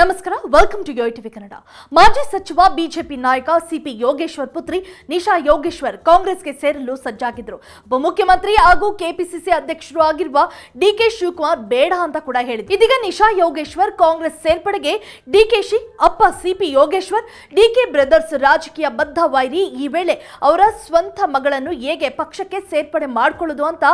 ನಮಸ್ಕಾರ welcome to Yoyo TV Kannada ಮಾಜಿ ಸಚಿವ, ಬಿಜೆಪಿ ನಾಯಕ, ಸಿಪಿ ಯೋಗೇಶ್ವರ್ ಪುತ್ರಿ, ನಿಶಾ ಯೋಗೇಶ್ವರ್ ಕಾಂಗ್ರೆಸ್ಗೆ ಸೇರಲು ಸಜ್ಜಾಗಿದ್ರು. ಉಪಮುಖ್ಯಮಂತ್ರಿ ಹಾಗೂ ಕೆಪಿಸಿಸಿ ಅಧ್ಯಕ್ಷರು ಆಗಿರುವ ಡಿಕೆ ಶಿವಕುಮಾರ್ ಬೇಡ ಅಂತ ಕೂಡ ಹೇಳಿದ್ರು. ಇದೀಗ ನಿಶಾ ಯೋಗೇಶ್ವರ್ ಕಾಂಗ್ರೆಸ್ ಸೇರ್ಪಡೆಗೆ ಡಿಕೆಶಿ ಅಪ್ಪ ಸಿಪಿ ಯೋಗೇಶ್ವರ್ ಡಿಕೆ ಬ್ರದರ್ಸ್ ರಾಜಕೀಯ ಬದ್ಧ ವೈರಿ ಈ ವೇಳೆ ಅವರ ಸ್ವಂತ ಮಗಳನ್ನು ಹೇಗೆ ಪಕ್ಷಕ್ಕೆ ಸೇರ್ಪಡೆ ಮಾಡ್ಕೊಳ್ಳೋದು ಅಂತ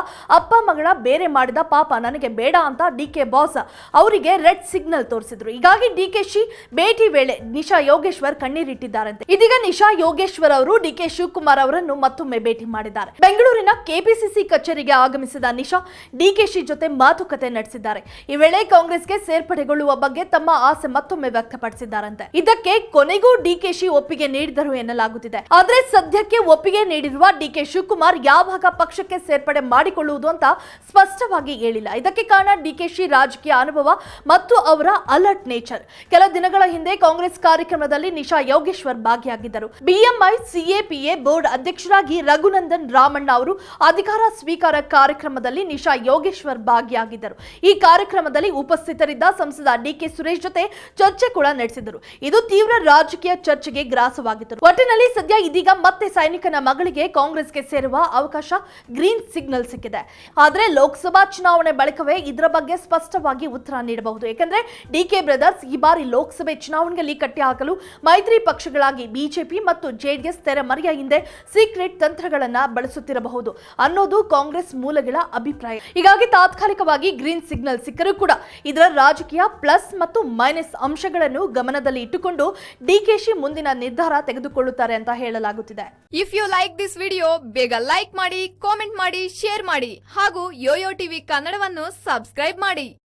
ಅಪ್ಪ ಮಗಳ ಬೇರೆ ಮಾಡಿದ ಪಾಪ ನನಗೆ ಬೇಡ ಅಂತ ಡಿಕೆ ಬಾಸ್ ಅವರಿಗೆ ರೆಡ್ ಸಿಗ್ನಲ್ ತೋರಿಸಿದ್ರು. ಹೀಗಾಗಿ ಡಿಕೆಶಿ ಭೇಟಿ ವೇಳೆ ನಿಶಾ ಯೋಗೇಶ್ವರ್ ಕಣ್ಣೀರಿಟ್ಟಿದ್ದಾರಂತೆ. ಇದೀಗ ನಿಶಾ ಯೋಗೇಶ್ವರ್ ಅವರು ಡಿಕೆ ಶಿವಕುಮಾರ್ ಅವರನ್ನು ಮತ್ತೊಮ್ಮೆ ಭೇಟಿ ಮಾಡಿದ್ದಾರೆ. ಬೆಂಗಳೂರಿನ ಕೆಪಿಸಿಸಿ ಕಚೇರಿಗೆ ಆಗಮಿಸಿದ ನಿಶಾ ಡಿಕೆಶಿ ಜೊತೆ ಮಾತುಕತೆ ನಡೆಸಿದ್ದಾರೆ. ಈ ವೇಳೆ ಕಾಂಗ್ರೆಸ್ಗೆ ಸೇರ್ಪಡೆಗೊಳ್ಳುವ ಬಗ್ಗೆ ತಮ್ಮ ಆಸೆ ಮತ್ತೊಮ್ಮೆ ವ್ಯಕ್ತಪಡಿಸಿದ್ದಾರಂತೆ. ಇದಕ್ಕೆ ಕೊನೆಗೂ ಡಿಕೆಶಿ ಒಪ್ಪಿಗೆ ನೀಡಿದರು ಎನ್ನಲಾಗುತ್ತಿದೆ. ಆದ್ರೆ ಸದ್ಯಕ್ಕೆ ಒಪ್ಪಿಗೆ ನೀಡಿರುವ ಡಿಕೆ ಶಿವಕುಮಾರ್ ಯಾವಾಗ ಪಕ್ಷಕ್ಕೆ ಸೇರ್ಪಡೆ ಮಾಡಿಕೊಳ್ಳುವುದು ಅಂತ ಸ್ಪಷ್ಟವಾಗಿ ಹೇಳಿಲ್ಲ. ಇದಕ್ಕೆ ಕಾರಣ ಡಿಕೆಶಿ ರಾಜಕೀಯ ಅನುಭವ ಮತ್ತು ಅವರ ಅಲರ್ಟ್ ನೇಚರ್ ಕೆಲ ದಿನಗಳ ಹಿಂದೆ ಕಾಂಗ್ರೆಸ್ ಕಾರ್ಯಕ್ರಮದಲ್ಲಿ ನಿಶಾ ಯೋಗೇಶ್ವರ್ ಭಾಗಿಯಾಗಿದ್ದರು. ಬಿಎಂಐ ಸಿಎಪಿಎ ಬೋರ್ಡ್ ಅಧ್ಯಕ್ಷರಾಗಿ ರಘುನಂದನ್ ರಾಮಣ್ಣ ಅವರು ಅಧಿಕಾರ ಸ್ವೀಕಾರ ಕಾರ್ಯಕ್ರಮದಲ್ಲಿ ನಿಶಾ ಯೋಗೇಶ್ವರ್ ಭಾಗಿಯಾಗಿದ್ದರು. ಈ ಕಾರ್ಯಕ್ರಮದಲ್ಲಿ ಉಪಸ್ಥಿತರಿದ್ದ ಸಂಸದ ಡಿಕೆ ಸುರೇಶ್ ಜೊತೆ ಚರ್ಚೆ ಕೂಡ ನಡೆಸಿದರು. ಇದು ತೀವ್ರ ರಾಜಕೀಯ ಚರ್ಚೆಗೆ ಗ್ರಾಸವಾಗಿತ್ತು. ಒಟ್ಟಿನಲ್ಲಿ ಸದ್ಯ ಇದೀಗ ಮತ್ತೆ ಸೈನಿಕನ ಮಗಳಿಗೆ ಕಾಂಗ್ರೆಸ್ಗೆ ಸೇರುವ ಅವಕಾಶ ಗ್ರೀನ್ ಸಿಗ್ನಲ್ ಸಿಕ್ಕಿದೆ. ಆದರೆ ಲೋಕಸಭಾ ಚುನಾವಣೆ ಬಳಿಕವೇ ಇದರ ಬಗ್ಗೆ ಸ್ಪಷ್ಟವಾಗಿ ಉತ್ತರ ನೀಡಬಹುದು. ಯಾಕಂದ್ರೆ ಡಿಕೆ ಬ್ರದರ್ಸ್ ಈ ಬಾರಿ ಲೋಕಸಭೆ ಚುನಾವಣೆಯಲ್ಲಿ ಕಟ್ಟಿ ಹಾಕಲು ಮೈತ್ರಿ ಪಕ್ಷಗಳಾಗಿ ಬಿಜೆಪಿ ಮತ್ತು ಜೆಡಿಎಸ್ ತೆರೆಮರೆಯ ಹಿಂದೆ ಸೀಕ್ರೆಟ್ ತಂತ್ರಗಳನ್ನು ಬಳಸುತ್ತಿರಬಹುದು ಅನ್ನೋದು ಕಾಂಗ್ರೆಸ್ ಮೂಲಗಳ ಅಭಿಪ್ರಾಯ. ಹೀಗಾಗಿ ತಾತ್ಕಾಲಿಕವಾಗಿ ಗ್ರೀನ್ ಸಿಗ್ನಲ್ ಸಿಕ್ಕರೂ ಕೂಡ ಇದರ ರಾಜಕೀಯ ಪ್ಲಸ್ ಮತ್ತು ಮೈನಸ್ ಅಂಶಗಳನ್ನು ಗಮನದಲ್ಲಿ ಇಟ್ಟುಕೊಂಡು ಡಿಕೆಶಿ ಮುಂದಿನ ನಿರ್ಧಾರ ತೆಗೆದುಕೊಳ್ಳುತ್ತಾರೆ ಅಂತ ಹೇಳಲಾಗುತ್ತಿದೆ. If you like this video ಬೇಗ ಲೈಕ್ ಮಾಡಿ ಕಾಮೆಂಟ್ ಮಾಡಿ ಶೇರ್ ಮಾಡಿ ಹಾಗೂ ಯೋಯೋ ಟಿವಿ ಕನ್ನಡವನ್ನು ಸಬ್ಸ್ಕ್ರೈಬ್ ಮಾಡಿ.